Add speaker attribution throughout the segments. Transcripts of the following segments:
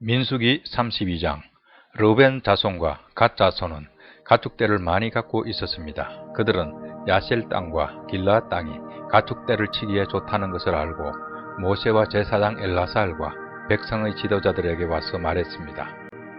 Speaker 1: 민수기 32장 르벤 자손과 갓 자손은 가축대를 많이 갖고 있었습니다. 그들은 야셀 땅과 길라 땅이 가축대를 치기에 좋다는 것을 알고 모세와 제사장 엘라살과 백성의 지도자들에게 와서 말했습니다.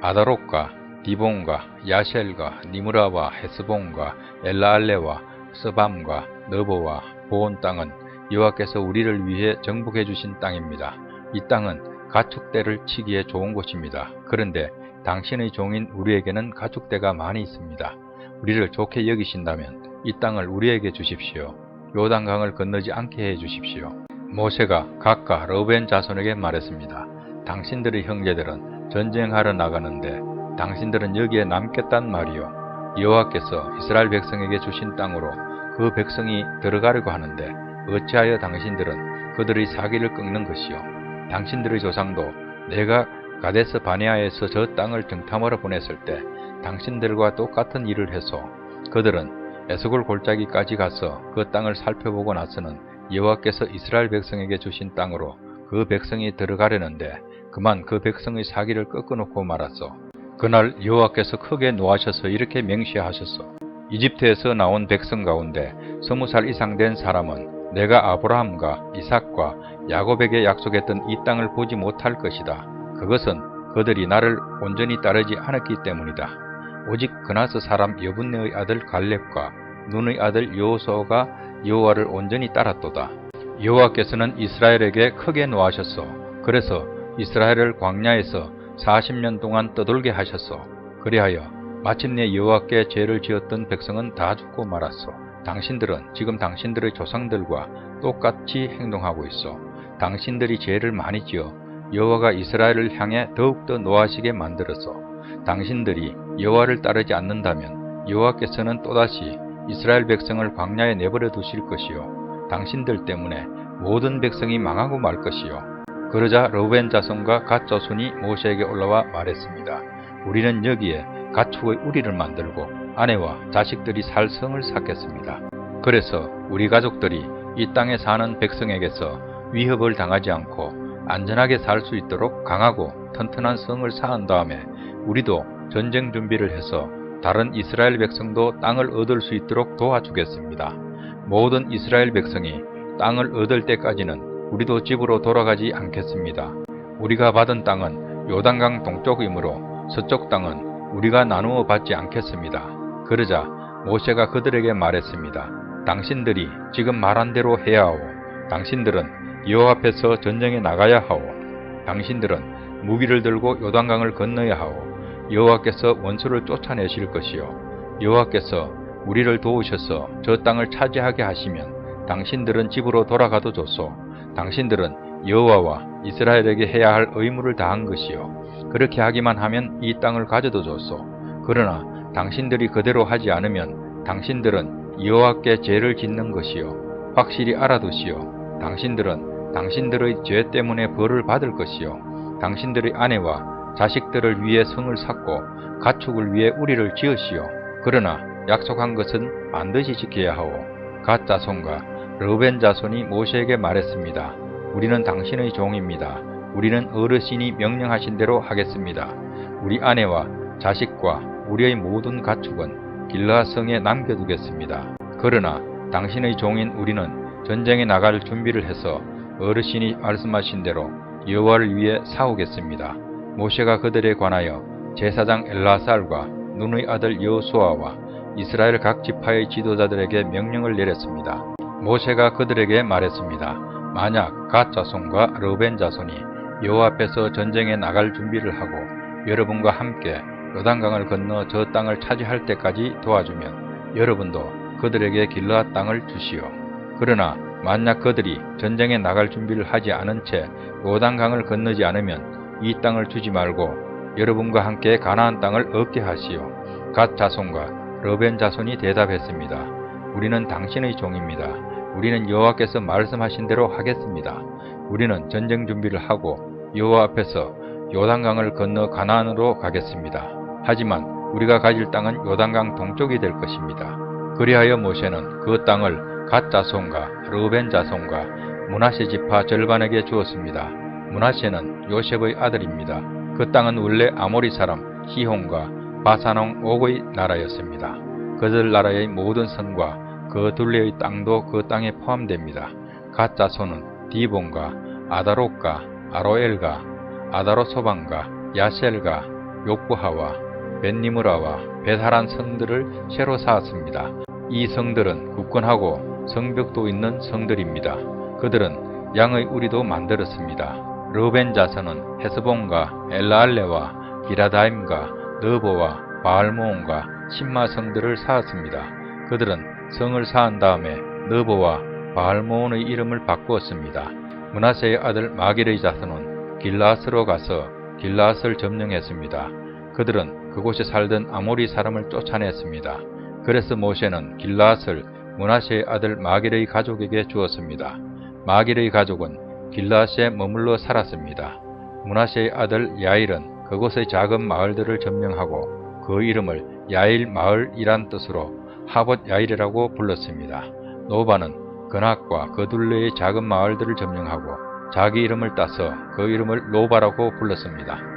Speaker 1: 아다롯과 디본과 야셀과 니무라와 헤스본과 엘라알레와 스밤과 너보와 보온 땅은 여호와께서 우리를 위해 정복해 주신 땅입니다. 이 땅은 가축대를 치기에 좋은 곳입니다. 그런데 당신의 종인 우리에게는 가축대가 많이 있습니다. 우리를 좋게 여기신다면 이 땅을 우리에게 주십시오. 요단강을 건너지 않게 해 주십시오. 모세가 각각 러벤 자손에게 말했습니다. 당신들의 형제들은 전쟁하러 나가는데 당신들은 여기에 남겠단 말이요. 여호와께서 이스라엘 백성에게 주신 땅으로 그 백성이 들어가려고 하는데 어찌하여 당신들은 그들의 사기를 끊는 것이요. 당신들의 조상도 내가 가데스 바네아에서 저 땅을 정탐하러 보냈을 때 당신들과 똑같은 일을 해서 그들은 에스골 골짜기까지 가서 그 땅을 살펴보고 나서는 여호와께서 이스라엘 백성에게 주신 땅으로 그 백성이 들어가려는데 그만 그 백성의 사기를 꺾어놓고 말았어. 그날 여호와께서 크게 노하셔서 이렇게 맹시하셨어. 이집트에서 나온 백성 가운데 스무 살 이상 된 사람은 내가 아브라함과 이삭과 야곱에게 약속했던 이 땅을 보지 못할 것이다. 그것은 그들이 나를 온전히 따르지 않았기 때문이다. 오직 그나스 사람 여분네의 아들 갈렙과 눈의 아들 여호수아가 여호와를 온전히 따랐도다. 여호와께서는 이스라엘에게 크게 노하셨어. 그래서 이스라엘을 광야에서 40년 동안 떠돌게 하셨어. 그리하여 마침내 여호와께 죄를 지었던 백성은 다 죽고 말았어. 당신들은 지금 당신들의 조상들과 똑같이 행동하고 있어. 당신들이 죄를 많이 지어 여호와가 이스라엘을 향해 더욱더 노하시게 만들어서 당신들이 여호와를 따르지 않는다면 여호와께서는 또다시 이스라엘 백성을 광야에 내버려 두실 것이요 당신들 때문에 모든 백성이 망하고 말 것이요 그러자 러벤 자손과 갓 자손이 모세에게 올라와 말했습니다. 우리는 여기에 가축의 우리를 만들고 아내와 자식들이 살 성을 쌓겠습니다. 그래서 우리 가족들이 이 땅에 사는 백성에게서 위협을 당하지 않고 안전하게 살 수 있도록 강하고 튼튼한 성을 쌓은 다음에 우리도 전쟁 준비를 해서 다른 이스라엘 백성도 땅을 얻을 수 있도록 도와주겠습니다. 모든 이스라엘 백성이 땅을 얻을 때까지는 우리도 집으로 돌아가지 않겠습니다. 우리가 받은 땅은 요단강 동쪽이므로 서쪽 땅은 우리가 나누어 받지 않겠습니다. 그러자 모세가 그들에게 말했습니다. 당신들이 지금 말한 대로 해야 하오. 당신들은 여호와 앞에서 전쟁에 나가야 하오. 당신들은 무기를 들고 요단강을 건너야 하오. 여호와께서 원수를 쫓아내실 것이요. 여호와께서 우리를 도우셔서 저 땅을 차지하게 하시면 당신들은 집으로 돌아가도 좋소. 당신들은 여호와와 이스라엘에게 해야 할 의무를 다한 것이요. 그렇게 하기만 하면 이 땅을 가져도 좋소. 그러나 당신들이 그대로 하지 않으면 당신들은 여호와께 죄를 짓는 것이요. 확실히 알아두시오. 당신들은 당신들의 죄 때문에 벌을 받을 것이요. 당신들의 아내와 자식들을 위해 성을 쌓고 가축을 위해 우리를 지으시오. 그러나 약속한 것은 반드시 지켜야 하오. 갓 자손과 르벤 자손이 모세에게 말했습니다. 우리는 당신의 종입니다. 우리는 어르신이 명령하신 대로 하겠습니다. 우리 아내와 자식과 우리의 모든 가축은 길라성에 남겨두겠습니다. 그러나 당신의 종인 우리는 전쟁에 나갈 준비를 해서 어르신이 말씀하신 대로 여호와를 위해 싸우겠습니다. 모세가 그들에 관하여 제사장 엘라살과 눈의 아들 여호수아와 이스라엘 각 지파의 지도자들에게 명령을 내렸습니다. 모세가 그들에게 말했습니다. 만약 갓 자손과 르벤 자손이 여호와 앞에서 전쟁에 나갈 준비를 하고 여러분과 함께 요단강을 건너 저 땅을 차지할 때까지 도와주면 여러분도 그들에게 길라 땅을 주시오. 그러나 만약 그들이 전쟁에 나갈 준비를 하지 않은 채 요단강을 건너지 않으면 이 땅을 주지 말고 여러분과 함께 가나안 땅을 얻게 하시오. 갓 자손과 르벤 자손이 대답했습니다. 우리는 당신의 종입니다. 우리는 여호와께서 말씀하신 대로 하겠습니다. 우리는 전쟁 준비를 하고 여호와 앞에서 요단강을 건너 가나안으로 가겠습니다. 하지만 우리가 가질 땅은 요단강 동쪽이 될 것입니다. 그리하여 모세는 그 땅을 갓 자손과 르벤 자손과 문하세 지파 절반에게 주었습니다. 문하세는 요셉의 아들입니다. 그 땅은 원래 아모리 사람 히혼과 바사농 옥의 나라였습니다. 그들 나라의 모든 성과 그 둘레의 땅도 그 땅에 포함됩니다. 갓 자손은 디본과 아다롯과 아로엘과 아다로소반과 야셀과 욕부하와 벤니무라와 베사란 성들을 새로 쌓았습니다. 이 성들은 굳건하고 성벽도 있는 성들입니다. 그들은 양의 우리도 만들었습니다. 르벤 자손은 헤스본과 엘라알레와 기라다임과 너보와 바알모온과 신마 성들을 쌓았습니다. 그들은 성을 쌓은 다음에 너보와 바알모온의 이름을 바꾸었습니다. 문하세의 아들 마길의 자손은 길라스로 가서 길라스를 점령했습니다. 그들은 그곳에 살던 아모리 사람을 쫓아냈습니다. 그래서 모세는 길라스를 문하세의 아들 마길의 가족에게 주었습니다. 마길의 가족은 길라스에 머물러 살았습니다. 문하세의 아들 야일은 그곳의 작은 마을들을 점령하고 그 이름을 야일 마을이란 뜻으로 하봇 야일이라고 불렀습니다. 노바는 근학과 그 둘레의 작은 마을들을 점령하고 자기 이름을 따서 그 이름을 노바라고 불렀습니다.